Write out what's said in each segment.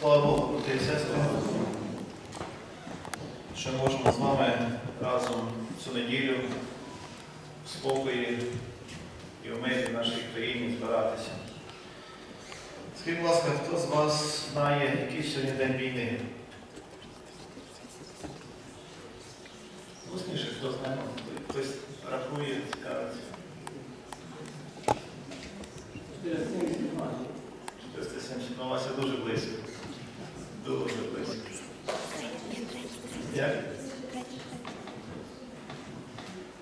Слава Богу, брати і сестри, що можемо з вами разом цю неділю в спокої і в мирі в нашій країні збиратися. Скажіть, будь ласка, хто з вас знає, який сьогодні день війни? Усніше, хто знає, хтось рахує, цікавиться. 470 на вас є дуже близько. Дуже близько. Як?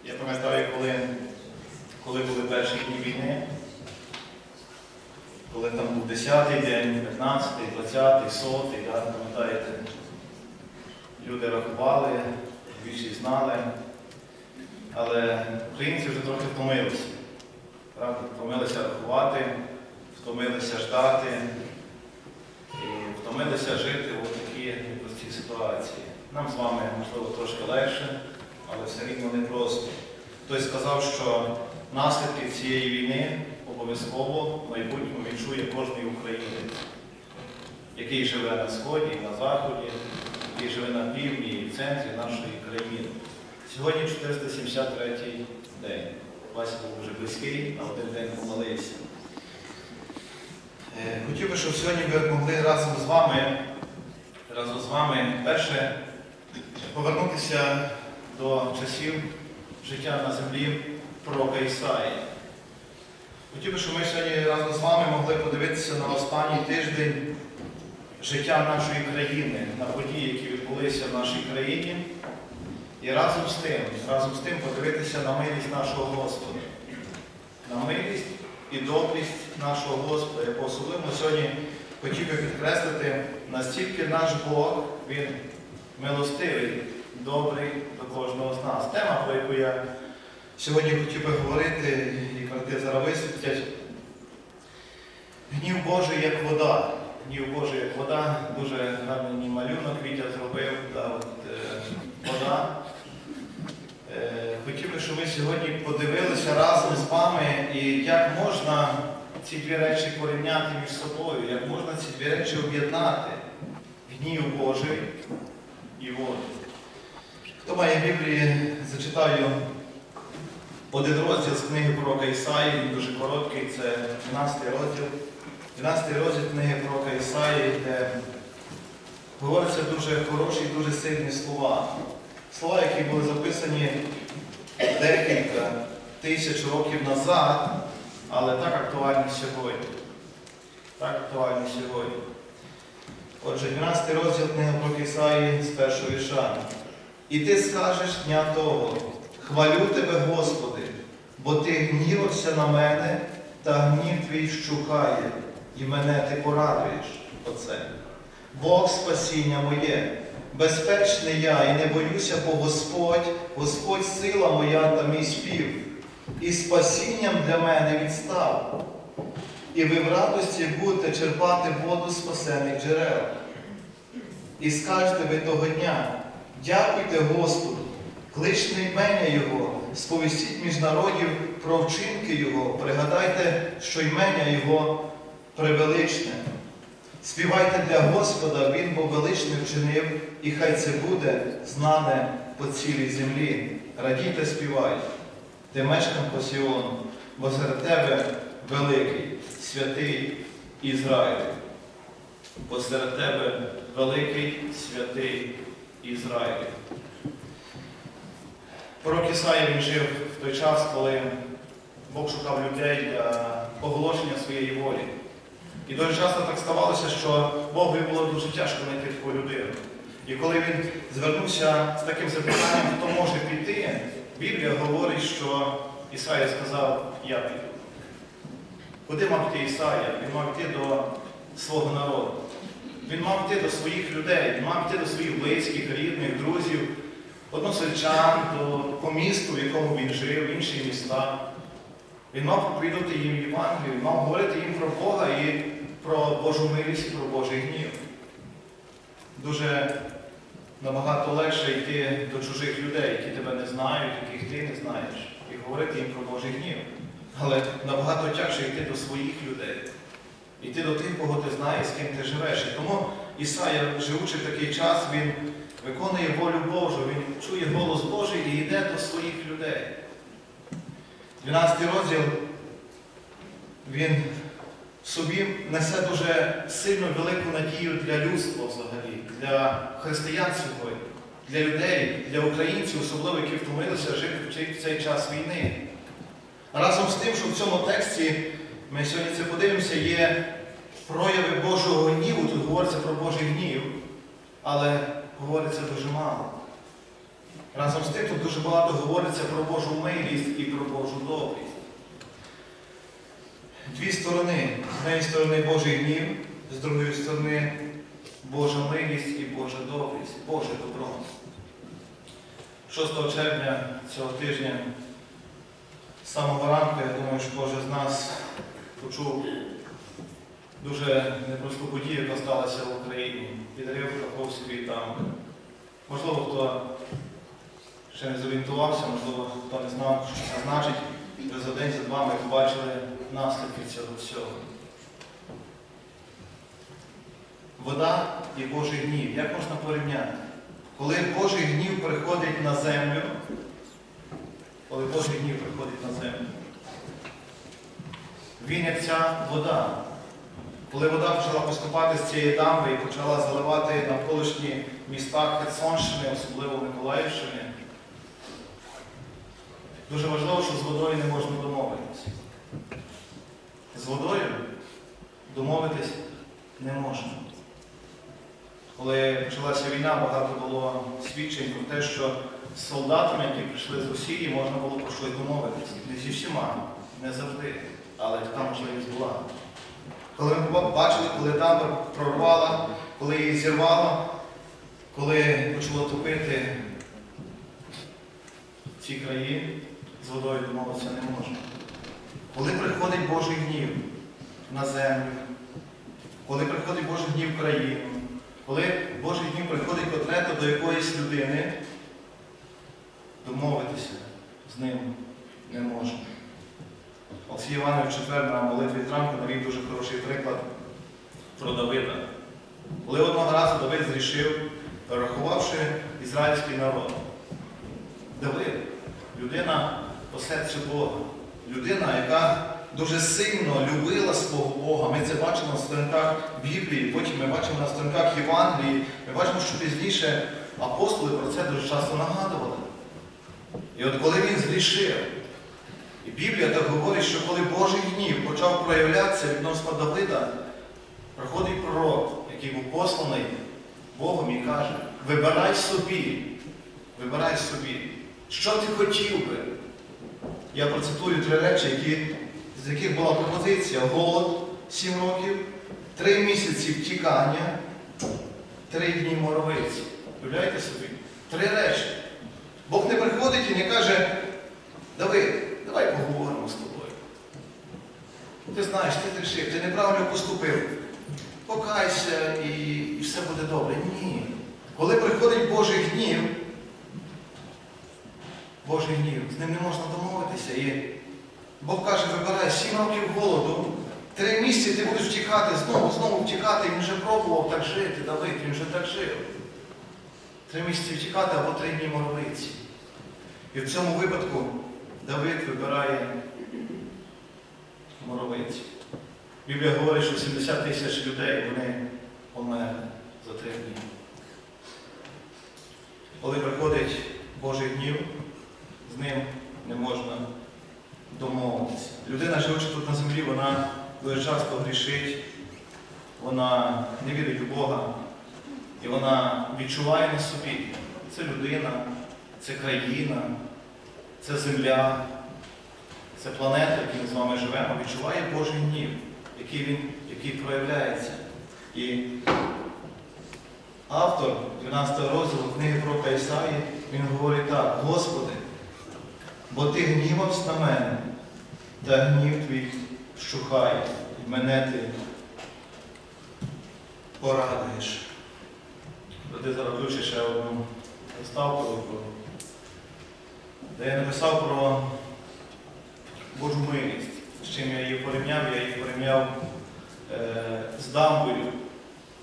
Я пам'ятаю, коли, коли були перші дні війни, коли там був 10-й день, 15-й, 20-й, 100-й, да, пам'ятаєте, люди рахували, більшість знали, але українці вже трохи втомилися. Правда, втомилися рахувати, втомилися ждати і втомилися жити в такій простій ситуації. Нам з вами, можливо, трошки легше, але все рівно не просто. Хтось сказав, що наслідки цієї війни обов'язково в майбутньому відчує кожний українець, який живе на сході на заході, який живе на півдні і в центрі нашої країни. Сьогодні 473-й день. Вася був вже близький, на один день помолився. Е, Хотів би, щоб сьогодні ви могли разом з вами, разом з вами перше повернутися до часів життя на землі пророка Ісаї. Хотів би, щоб ми сьогодні разом з вами могли подивитися на останній тиждень життя нашої країни, на події, які відбулися в нашій країні. І разом з тим, разом з тим подивитися на милість нашого Господа, на милість і добрість нашого Господа, яку особливо сьогодні хотів би підкреслити, настільки наш Бог, Він милостивий, добрий до кожного з нас. Тема, про яку я сьогодні хотів би говорити, і брати зараз висвітлять, гнів Божий як вода. Гнів Божий як вода, дуже гарний малюнок Вітя зробив, та от, е, вода. Е, Хотів би, щоб ви сьогодні подивилися разом з вами, і як можна ці дві речі порівняти між собою, як можна ці дві речі об'єднати. Гнів Божий і воду. Хто має Біблії, зачитаю один розділ з книги пророка Ісаї, він дуже короткий, це 12 розділ. 12 розділ книги пророка Ісаї, де говоряться дуже хороші і дуже сильні слова. Слова, які були записані декілька тисяч років назад, але так актуальні сьогодні. Так актуальні сьогодні. Отже, 12 розділ книги про Ісаї з першого вірша. І ти скажеш дня того, хвалю тебе, Господи, бо ти гнівався на мене, та гнів твій щухає, і мене ти порадуєш. Оце. Бог спасіння моє, безпечний я і не боюся, бо Господь, Господь сила моя та мій спів, і спасінням для мене відстав. І ви в радості будете черпати воду спасених джерел. І скажете ви того дня, дякуйте Господу, кличте імення Його, сповістіть між народів про вчинки Його, пригадайте, що імення Його превеличне. Співайте для Господа, Він бо величне вчинив, і хай це буде знане по цілій землі. Радійте, співайте, ти мешканко Сіону, бо серед тебе великий, святий Ізраїль. Бо серед тебе великий святий Ізраїль. Пророк Ісаїя він жив в той час, коли Бог шукав людей для оголошення своєї волі. І дуже часто так ставалося, що Богові було дуже тяжко знайти таку людину. І коли він звернувся з таким запитанням, хто може піти, Біблія говорить, що Ісаїя сказав, я піду. Куди мав йти Ісаїя? Він мав йти до свого народу. Він мав йти до своїх людей, він мав йти до своїх близьких, рідних, друзів, односельчан, до, по місту, в якому він жив, інші міста. Він мав проповідати їм Євангелію, він мав говорити їм про Бога і про Божу милість про Божий гнів. Дуже набагато легше йти до чужих людей, які тебе не знають, яких ти не знаєш, і говорити їм про Божий гнів. Але набагато тяжче йти до своїх людей, йти до тих, кого ти знаєш, з ким ти живеш. І тому Ісая, живучи в такий час, він виконує волю Божу, він чує голос Божий і йде до своїх людей. 12 розділ він собі несе дуже сильну велику надію для людства взагалі, для християн сьогодні, для людей, для українців, особливо які втомилися жити в цей час війни. Разом з тим, що в цьому тексті ми сьогодні це подивимося, є прояви Божого гніву, тут говориться про Божий гнів, але говориться дуже мало. Разом з тим тут дуже багато говориться про Божу милість і про Божу добрість. Дві сторони. З однієї сторони Божий гнів, з другої сторони Божа милість і Божа добрість, Боже добро. 6 червня цього тижня, з самого ранку, я думаю, що кожен з нас почув дуже непросту подію, яка сталася в Україні. Підрив Каховської там. Можливо, хто ще не зорієнтувався, можливо, хто не знав, що це значить. Вже за день, за два ми побачили наслідки цього всього. Вода і Божий гнів. Як можна порівняти? Коли Божий гнів приходить на землю, коли Божий гнів приходить на землю, він як ця вода. Коли вода почала поступати з цієї дамби і почала заливати навколишні міста Херсонщини, особливо Миколаївщини, дуже важливо, що з водою не можна домовитися. З водою домовитись не можна. Коли почалася війна, багато було свідчень про те, що з солдатами, які прийшли з Росії, можна було про щось домовитися. Не зі всіма, не завжди, але така можливість була. Коли ми бачили, коли дамба прорвала, коли її зірвало, коли почало топити ці краї, з водою домовитися не можна. Коли приходить Божий гнів на землю, коли приходить Божий гнів в країну, коли Божий гнів приходить конкретно до якоїсь людини, домовитися з ним не можна. Олексій Іванович четвер на молитві зранку навів дуже хороший приклад про Давида. Коли одного разу Давид зрішив, рахувавши ізраїльський народ. Давид людина по серцю Бога, людина, яка дуже сильно любила свого Бога. Ми це бачимо на сторінках Біблії, потім ми бачимо на сторінках Євангелії, ми бачимо, що пізніше апостоли про це дуже часто нагадували. І от коли він зрішив, і Біблія так говорить, що коли Божий гнів почав проявлятися відносно Давида, приходить пророк, який був посланий Богом і каже, вибирай собі, вибирай собі, що ти хотів би. Я процитую три речі, які, з яких була пропозиція. Голод 7 років, три місяці втікання, три дні моровиці. Уявляєте собі? Три речі. Бог не приходить і не каже, Давид, давай поговоримо з тобою. Ти знаєш, ти рішив, ти неправильно поступив. Покайся і, і все буде добре. Ні. Коли приходить Божий гнів, Божий гнів, з ним не можна домовитися. І Бог каже, вибирай сім років голоду, три місяці ти будеш втікати, знову, знову втікати. Він вже пробував так жити, Давид, він вже так жив. Три місяці втікати або три дні моровиці. І в цьому випадку Давид вибирає моровиці. Біблія говорить, що 70 тисяч людей вони померли за три дні. Коли приходить Божий гнів, ним не можна домовитися. Людина, живучи тут на землі, вона дуже часто грішить, вона не вірить у Бога, і вона відчуває на собі. Це людина, це країна, це земля, це планета, в ми з вами живемо, відчуває Божий гнів, який він який проявляється. І автор 12 розділу книги про Ісаї, він говорить так, Господи, бо ти гнівався на мене, та гнів твій вщухає, і мене ти порадуєш. Ти зараз включиш ще одну заставку, де я написав про Божу милість. З чим я її порівняв? Я її порівняв е, з дамбою,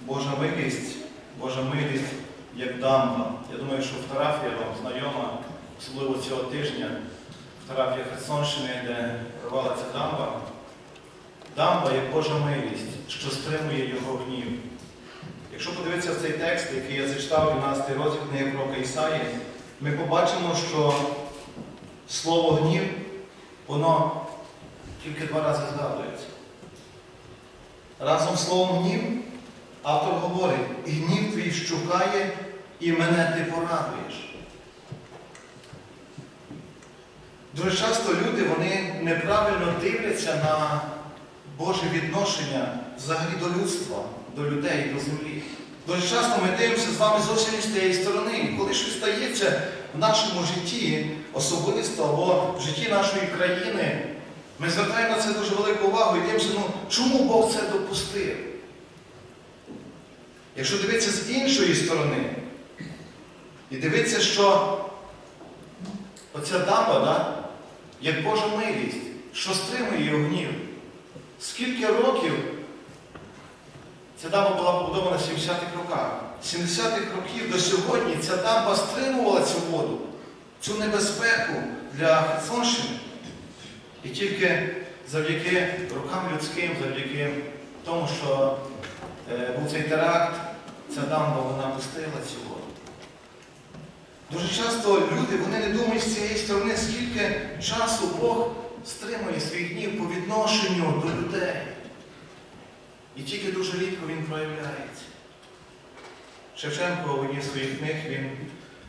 Божа милість, Божа милість як дамба. Я думаю, що фотографія вам знайома, особливо цього тижня. Фотографія Херсонщини, де рвалася дамба. Дамба є Божа милість, що стримує його гнів. Якщо подивитися в цей текст, який я зачитав 12 розділ книги пророка Ісаї, ми побачимо, що слово гнів, воно тільки два рази згадується. Разом з словом гнів автор говорить, гнів твій щукає, і мене ти порадуєш. Дуже часто люди вони неправильно дивляться на Боже відношення взагалі до людства, до людей, до землі. Дуже часто ми дивимося з вами зовсім з тієї сторони. Коли щось стається в нашому житті, особисто або в житті нашої країни, ми звертаємо на це дуже велику увагу і дивимося, ну чому Бог це допустив? Якщо дивитися з іншої сторони, і дивитися, що оця дамба, да, як Божа милість, що стримує його гнів. Скільки років ця дамба була побудована в 70-х роках. З 70-х років до сьогодні ця дамба стримувала цю воду, цю небезпеку для Херсонщини. І тільки завдяки рукам людським, завдяки тому, що е, був цей теракт, ця дамба вона пустила цю воду. Дуже часто люди вони не думають з цієї сторони, скільки часу Бог стримує свій гнів по відношенню до людей. І тільки дуже рідко він проявляється. Шевченко в одній з своїх книг, він,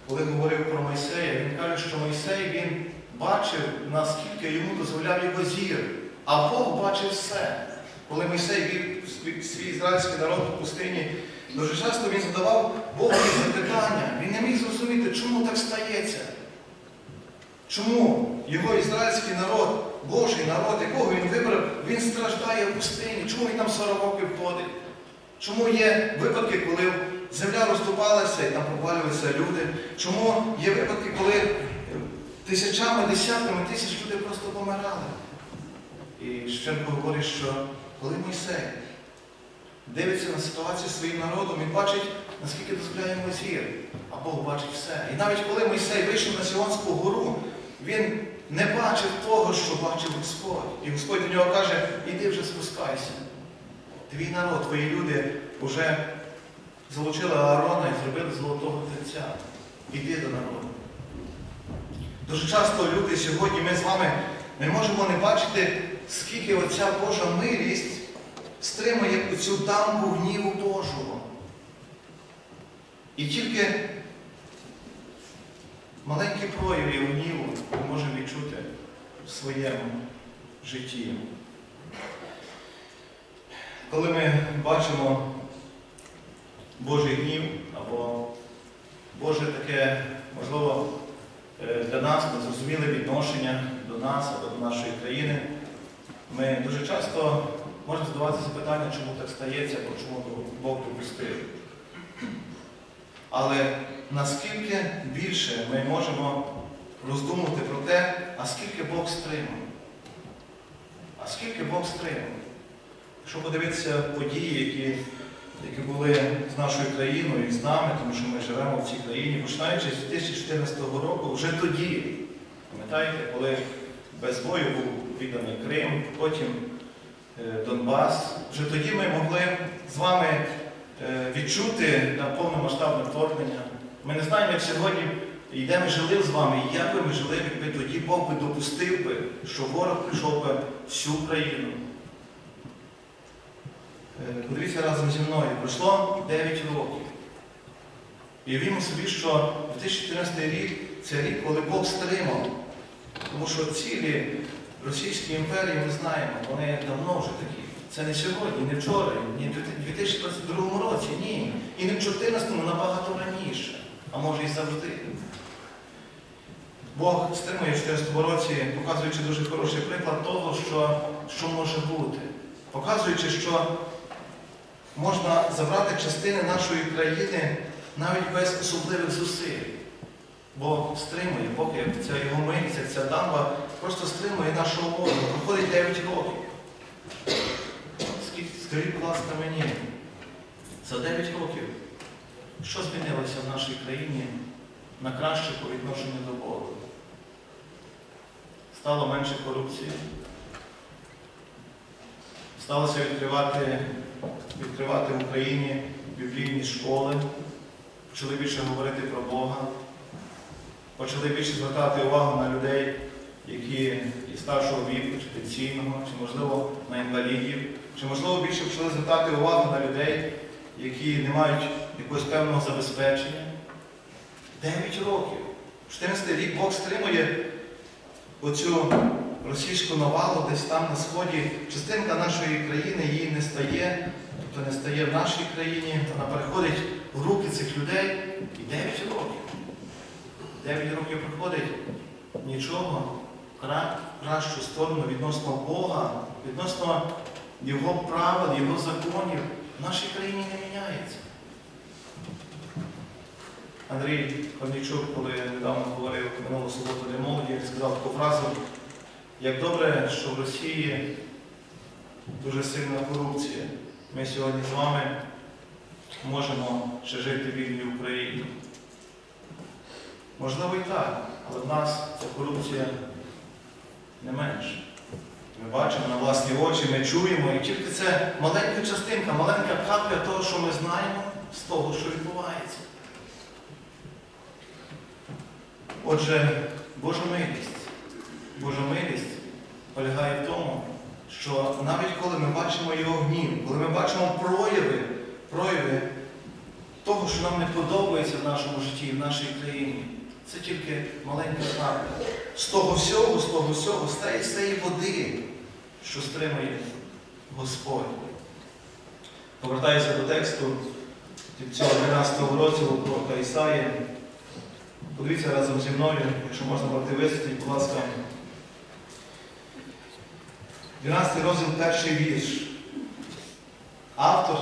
коли говорив про Мойсея, він каже, що Мойсей він бачив, наскільки йому дозволяв його зір, а Бог бачив все. Коли Мойсей вів свій- ізраїльський народ у пустині, дуже часто він задавав Богу запитання. Він не міг зрозуміти, чому так стається. Чому його ізраїльський народ, Божий народ, якого він вибрав, він страждає в пустині? Чому він там 40 років ходить? Чому є випадки, коли земля розступалася і там провалювалися люди? Чому є випадки, коли тисячами, десятками тисяч людей просто помирали? І Шевченко говорить, що коли Мойсей дивиться на ситуацію своїм народом, він бачить, наскільки дозволяє йому а Бог бачить все. І навіть коли Мойсей вийшов на Сіонську гору, він не бачив того, що бачив Господь. І Господь до нього каже, іди вже спускайся. Твій народ, твої люди вже залучили Аарона і зробили золотого тельця. Іди до народу. Дуже часто люди сьогодні, ми з вами не можемо не бачити, скільки оця Божа милість стримує цю дамбу гніву Божого. І тільки маленькі прояви гніву ми можемо відчути в своєму житті. Коли ми бачимо Божий гнів або Боже таке, можливо, е, для нас незрозуміле відношення до нас або до нашої країни, ми дуже часто можемо задавати запитання, чому так стається, чому Бог допустив. Але наскільки більше ми можемо роздумувати про те, а скільки Бог стримав? А скільки Бог стримав? Якщо подивитися події, які, які були з нашою країною і з нами, тому що ми живемо в цій країні, починаючи з 2014 року, вже тоді, пам'ятаєте, коли без бою був відданий Крим, потім Донбас, вже тоді ми могли з вами е, відчути на повномасштабне вторгнення. Ми не знаємо, як сьогодні і де ми жили з вами, і як би ми жили, якби тоді Бог би допустив би, що ворог прийшов би всю країну. Е, Подивіться разом зі мною, пройшло 9 років. І уявімо собі, що 2014 рік це рік, коли Бог стримав. Тому що цілі Російській імперії ми знаємо, вони давно вже такі. Це не сьогодні, не вчора, ні в 2022 році, ні. І не в 2014, набагато раніше, а може і завжди. Бог стримує в 2014 році, показуючи дуже хороший приклад того, що, що може бути. Показуючи, що можна забрати частини нашої країни навіть без особливих зусиль. Бог стримує, Бог ця його милість, ця дамба просто стримує нашу воду. Проходить 9 років. Скажіть, будь ласка, мені, За 9 років. Що змінилося в нашій країні на краще по відношенню до Бога? Стало менше корупції. Сталося відкривати, відкривати в Україні біблійні школи, почали більше говорити про Бога, почали більше звертати увагу на людей, які і старшого віку, чи пенсійного, чи, можливо, на інвалідів, чи, можливо, більше почали звертати увагу на людей, які не мають якогось певного забезпечення. Дев'ять років. 14 рік Бог стримує оцю російську навалу десь там на сході. Частинка нашої країни її не стає, тобто не стає в нашій країні, вона переходить в руки цих людей і 9 років. 9 років проходить нічого кращу сторону відносно Бога, відносно Його правил, Його законів в нашій країні не міняється. Андрій Корнійчук, коли недавно говорив минулу суботу для молоді, він сказав таку фразу, як добре, що в Росії дуже сильна корупція. Ми сьогодні з вами можемо ще жити в вільній Україні. Можливо і так, але в нас ця корупція не менша. Ми бачимо на власні очі, ми чуємо, і тільки це маленька частинка, маленька капля того, що ми знаємо з того, що відбувається. Отже, Божа милість. Божа милість полягає в тому, що навіть коли ми бачимо його гнів, коли ми бачимо прояви, прояви того, що нам не подобається в нашому житті, в нашій країні, це тільки маленька капля. З того всього, з того всього, тієї, з тієї води, що стримує Господь. Повертаюся до тексту цього 12 розділу пророка Ісаї. Подивіться разом зі мною, якщо можна брати висвітліть, будь ласка. 12 розділ, перший вірш. Автор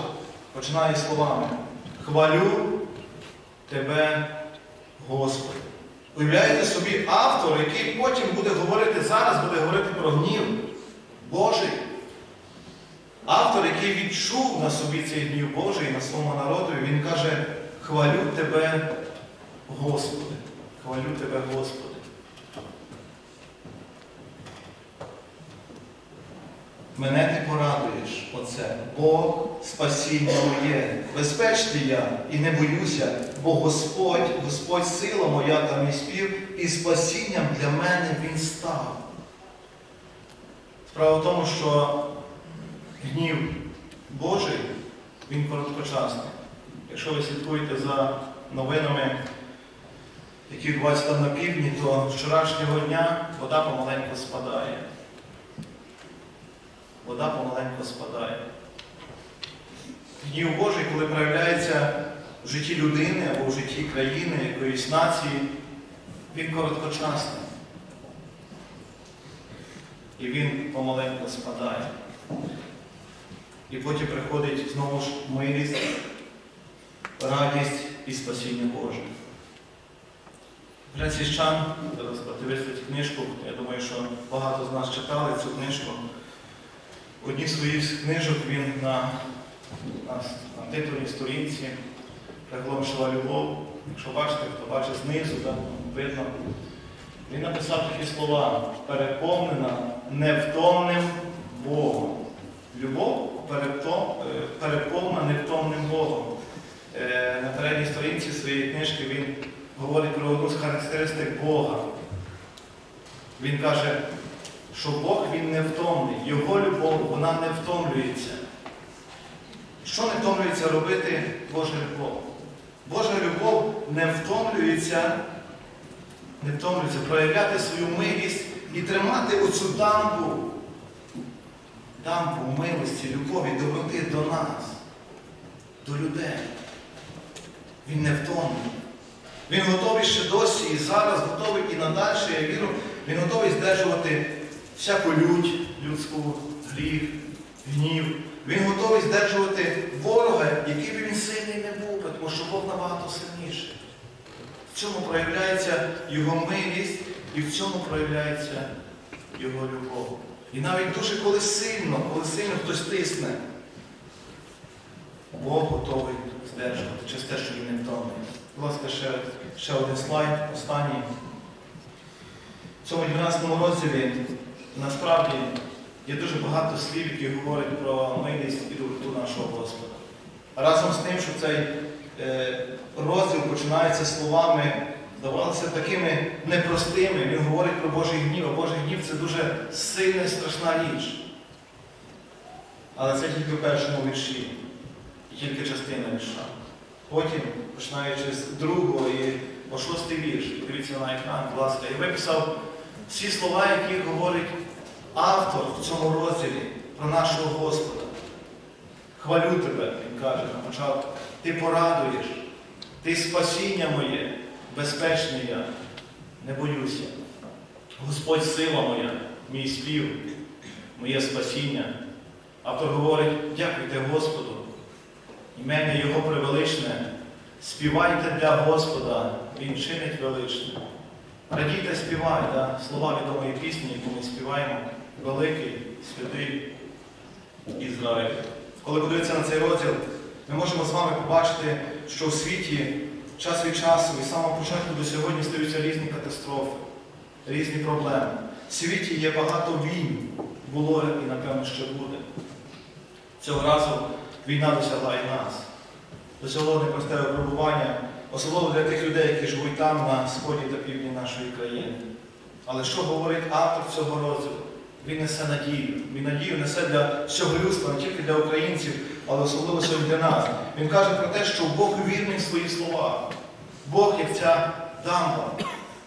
починає словами Хвалю тебе, Господи. Уявляєте собі автор, який потім буде говорити, зараз буде говорити про гнів Божий. Автор, який відчув на собі цей гнів Божий на своєму народу, він каже, хвалю тебе, Господи. Хвалю тебе, Господи. Мене ти порадуєш, оце, Бог спасіння моє. Безпечний я і не боюся, бо Господь, Господь сила моя та мій спів, і спасінням для мене Він став. Справа в тому, що гнів Божий, він короткочасний. Якщо ви слідкуєте за новинами, які відбуваються там на півдні, то вчорашнього дня вода помаленьку спадає. Вода помаленьку спадає. Гнів Божий, коли проявляється в житті людини або в житті країни, якоїсь нації, він короткочасний. І він помаленьку спадає. І потім приходить знову ж милість, радість і спасіння Боже. Францискан, зараз подивитися книжку, я думаю, що багато з нас читали цю книжку. В одній з своїх книжок він на, на, на титульній сторінці приголомшила любов. Якщо бачите, хто бачить знизу, там видно. Він написав такі слова, переповнена невтомним Богом. Любов е, переповнена невтомним Богом. Е, На передній сторінці своєї книжки він говорить про одну з характеристик Бога. Він каже, що Бог він не втомний, Його любов вона не втомлюється. Що не втомлюється робити Божа любов? Божа любов не втомлюється, не втомлюється проявляти свою милість і тримати оцю дамбу, дамбу милості, любові, доброти до нас, до людей. Він не втомлений. Він готовий ще досі і зараз готовий і надальше, я вірю, він готовий здержувати всяку лють, людську гріх, гнів. Він готовий здержувати ворога, який би він сильний не був, тому що Бог набагато сильніший. В цьому проявляється його милість і в цьому проявляється його любов. І навіть дуже коли сильно, коли сильно хтось тисне, Бог готовий здержувати через те, що він не втомний. Будь ласка, ще, ще один слайд, останній. В цьому 12 розділі насправді є дуже багато слів, які говорять про милість і доброту нашого Господа. Разом з тим, що цей розділ починається словами, здавалося такими непростими. Він говорить про Божий гнів, а Божий гнів це дуже сильна і страшна річ. Але це тільки в першому вірші, і тільки частина вірша. Потім, починаючи з другого і по шостий вірш, дивіться на екран, будь ласка, і виписав всі слова, які говорить автор в цьому розділі про нашого Господа. Хвалю тебе, він каже на початку. Ти порадуєш, ти спасіння моє, безпечний я, не боюся. Господь сила моя, мій спів, моє спасіння. Автор говорить, дякуйте Господу, імення Його превеличне, співайте для Господа, Він чинить величне. Радійте, співайте, слова відомої пісні, яку ми співаємо, великий, святий Ізраїль. Коли подивитися на цей розділ, ми можемо з вами побачити, що в світі час від часу і з самого початку до сьогодні стаються різні катастрофи, різні проблеми. В світі є багато війн, було і, напевно, ще буде. Цього разу війна досягла і нас. Досягло непросте випробування, особливо для тих людей, які живуть там, на сході та півдні нашої країни. Але що говорить автор цього розділу? Він несе надію. Він надію несе для всього людства, не тільки для українців, але особливо сьогодні для нас. Він каже про те, що Бог вірний в свої слова. Бог як ця дамба,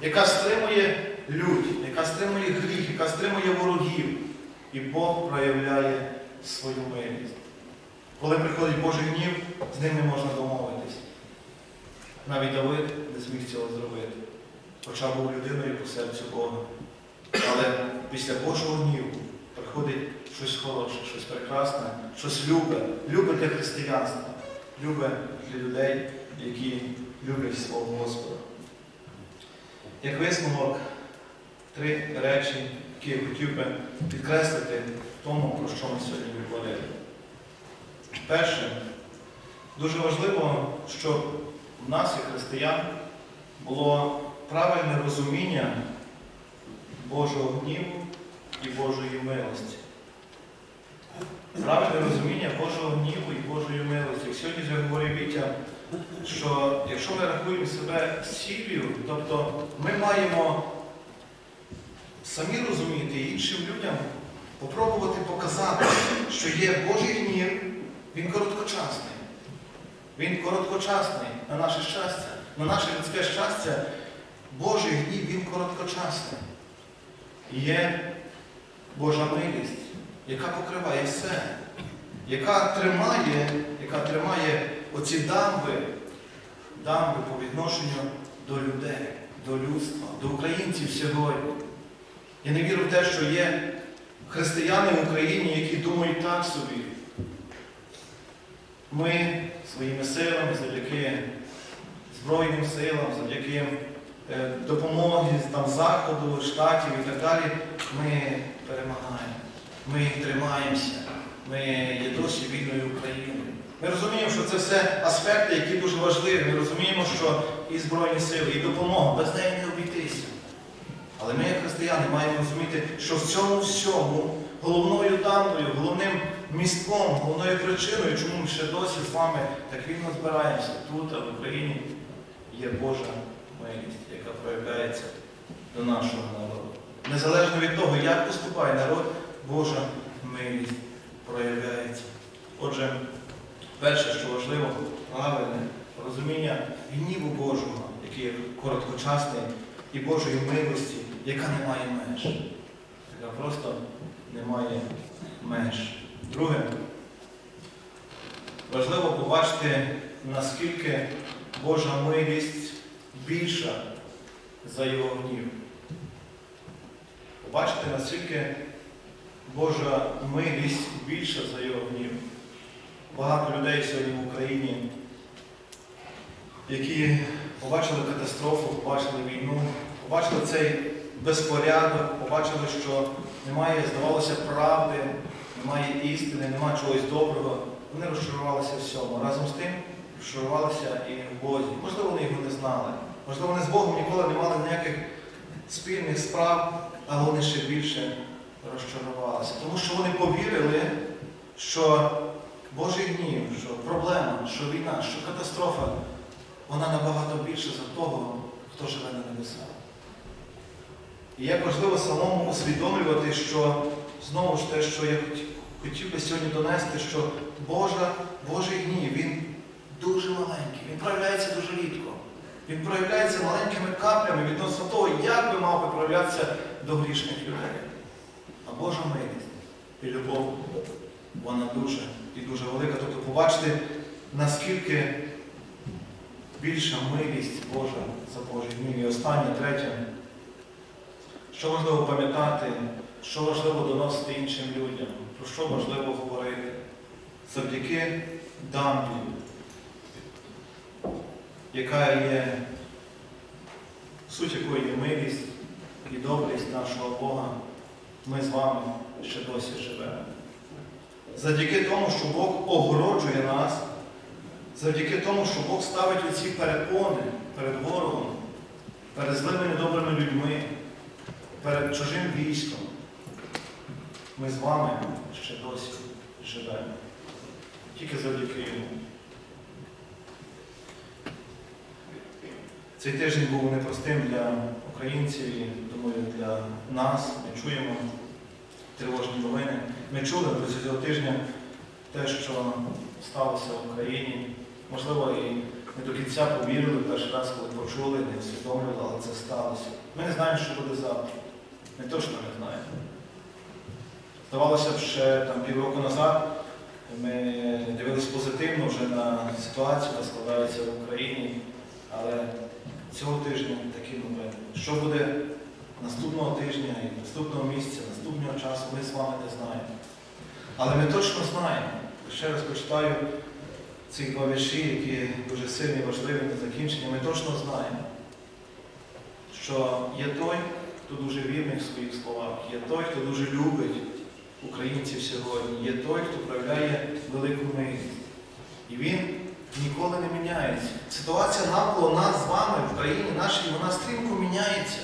яка стримує людь, яка стримує гріх, яка стримує ворогів. І Бог проявляє свою милість. Коли приходить Божий гнів, з ним не можна домовитись. Навіть Давид не зміг цього зробити, хоча був людиною по серцю Бога. Але після Божого гніву приходить щось хороше, щось прекрасне, щось любе, любе для християнства, любе для людей, які люблять свого Господа. Як висновок, три речі, які я хотів би підкреслити тому, про що ми сьогодні говорили. Перше, дуже важливо, щоб в нас, як християн, було правильне розуміння Божого гніву і Божої милості. Правильне розуміння Божого гніву і Божої милості. Сьогодні вже говорив Вітя, що якщо ми рахуємо себе сіллю, тобто ми маємо самі розуміти і іншим людям попробувати показати, що є Божий гнів, він короткочасний. Він короткочасний на наше щастя, на наше людське щастя, Божий гнів, він короткочасний. Є Божа милість, яка покриває все, яка тримає, яка тримає оці дамби, дамби по відношенню до людей, до людства, до українців сьогодні. Я не вірю в те, що є християни в Україні, які думають так собі. Ми своїми силами, завдяки Збройним силам, завдяки е, допомоги там, Заходу, Штатів і так далі, ми перемагаємо. Ми тримаємося. Ми є досі вільною Україною. Ми розуміємо, що це все аспекти, які дуже важливі. Ми розуміємо, що і Збройні сили, і допомога, без неї не обійтися. Але ми, як християни, маємо розуміти, що в цьому всьому головною дамбою, головним містком, головною причиною, чому ми ще досі з вами так вільно збираємося тут, а в Україні, є Божа милість, яка проявляється до нашого народу. Незалежно від того, як поступає народ, Божа милість проявляється. Отже, перше, що важливо, правильне розуміння гніву Божого, який є короткочасний, і Божої милості, яка не має меж. Яка просто не має меж. Друге, важливо побачити, наскільки Божа милість більша за його гнів. Побачити, наскільки Божа милість більша за його гнів. Багато людей сьогодні в Україні, які побачили катастрофу, побачили війну, побачили цей безпорядок, побачили, що немає, здавалося, правди, немає істини, немає чогось доброго. вони розчарувалися всьому. Разом з тим розчарувалися і в Бозі. Можливо, вони його не знали. Можливо, вони з Богом ніколи не мали ніяких спільних справ, але вони ще більше розчарувалися. Тому що вони повірили, що Божий гнів, що проблема, що війна, що катастрофа, вона набагато більше за того, хто живе на небесах. І як важливо самому усвідомлювати, що знову ж те, що я хотів би сьогодні донести, що Божа, Божий гнів, він дуже маленький, він проявляється дуже рідко. Він проявляється маленькими каплями відносно того, як би мав би проявлятися до грішних людей. А Божа милість і любов, вона дуже і дуже велика. Тобто побачити, наскільки більша милість Божа за Божий гнів. І останнє, третє, що важливо пам'ятати, що важливо доносити іншим людям, про що важливо говорити. Завдяки дамбі, яка є, суть якої є милість і добрість нашого Бога, ми з вами ще досі живемо. Завдяки тому, що Бог огороджує нас, завдяки тому, що Бог ставить оці перепони перед ворогом, перед злими недобрими людьми, перед чужим військом, ми з вами ще досі живемо. Тільки завдяки йому. Цей тиждень був непростим для українців думаю, для нас. Ми чуємо тривожні новини. Ми чули протягом цього тижня те, що сталося в Україні. Можливо, і не до кінця повірили перший раз, коли почули, не усвідомлювали, але це сталося. Ми не знаємо, що буде завтра. Ми точно не знаємо. Здавалося б, ще там півроку назад ми дивилися позитивно вже на ситуацію, яка складається в Україні, але цього тижня такі новини. Що буде наступного тижня і наступного місяця, наступного часу, ми з вами не знаємо. Але ми точно знаємо. Ще раз прочитаю ці два вірші, які дуже сильні, важливі на закінчення. Ми точно знаємо, що є той, хто дуже вірний в своїх словах, є той, хто дуже любить українців сьогодні, є той, хто проявляє велику милість. І він ніколи не міняється. Ситуація навколо нас з вами в країні нашій, вона стрімко міняється.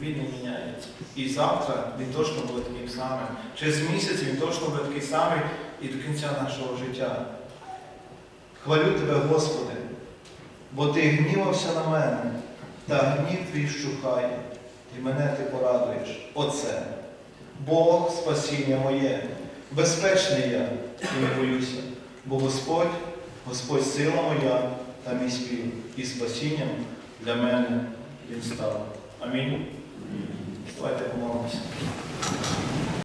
Він не міняється. І завтра він точно буде таким самим. Через місяць він точно буде такий самий і до кінця нашого життя. Хвалю тебе, Господи, бо ти гнівався на мене, та гнів твій щухає, і мене ти порадуєш. Оце. Бог спасіння моє, безпечний я і не боюся, бо Господь, Господь сила моя та мій спів, і спасінням для мене він став. Амінь. Давайте помолимося.